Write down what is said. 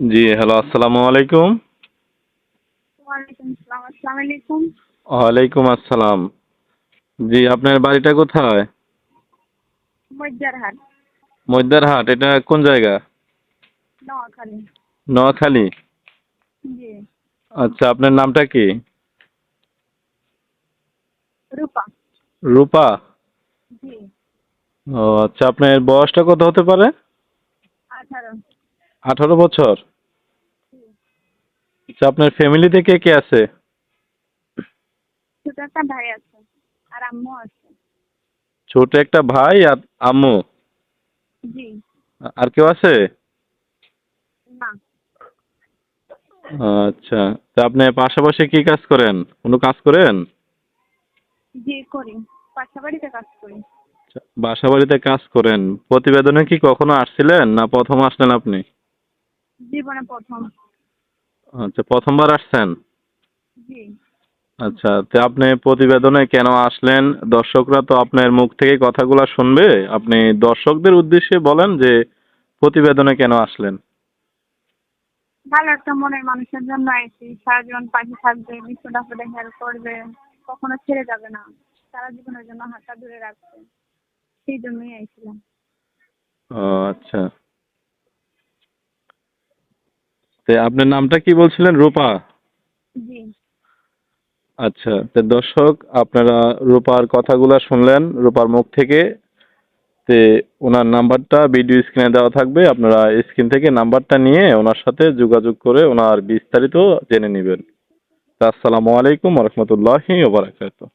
জি hello আসসালামু আলাইকুম। ওয়ালাইকুম আসসালাম আলাইকুম। ওয়ালাইকুম আসসালাম। জি আপনার বাড়িটা কোথায়? মজ্জারহাট মধ্যেরহাট এটা কোন জায়গা? নোয়াখালী। নোয়াখালী? জি। আচ্ছা আপনার নামটা কি? রূপা। রূপা? জি। ও আচ্ছা আপনার বয়সটা কত হতে পারে? আঠারো। আঠারো বছর। আচ্ছা আপনার ফ্যামিলিতে কে কে আছে? ছোট একটা ভাই আছে আর আম্মু আছে। ছোট একটা ভাই আর আম্মু? জি। আর কেউ আছে? না। আচ্ছা তা আপনি পাশাপাশি কি কাজ করেন? কোনো কাজ করেন? জি করি। পাশাবাড়িতে কাজ করি। আচ্ছা, বাসা বাড়িতে কাজ করেন। প্রতিবেদনে কি কখনো আসছিলেন না প্রথম আসলেন আপনি? জীবনে প্রথম। আচ্ছা প্রথমবার আসছেন? জি। আচ্ছা তো আপনি প্রতিবেদনে কেন আসলেন? দর্শকরা তো আপনার মুখ থেকে কথাগুলো শুনবে। আপনি দর্শকদের উদ্দেশ্যে বলেন যে প্রতিবেদনে কেন আসলেন? ভালো একটা মনের মানুষের জন্য আইছি। সারা জীবন পাশে থাকবে বিপদ আপদে হেল্প করবে কখনো ছেড়ে যাবে না। সারা জীবনের জন্য হাতটা ধরে রাখবে। সেই জন্যই আইছিলাম। ও আচ্ছা। তো আপনার নামটা কি বলছিলেন? রূপা? জি। আচ্ছা তো দর্শক আপনারা রূপার কথাগুলো শুনলেন রূপার মুখ থেকে। তে ওনার নাম্বারটা ভিডিও স্ক্রিনে দেওয়া থাকবে আপনারা স্ক্রিন থেকে নাম্বারটা নিয়ে ওনার সাথে যোগাযোগ করে ওনার বিস্তারিত জেনে নেবেন। আসসালামু আলাইকুম রহমতুল্লাহি ওবরাকাতুহ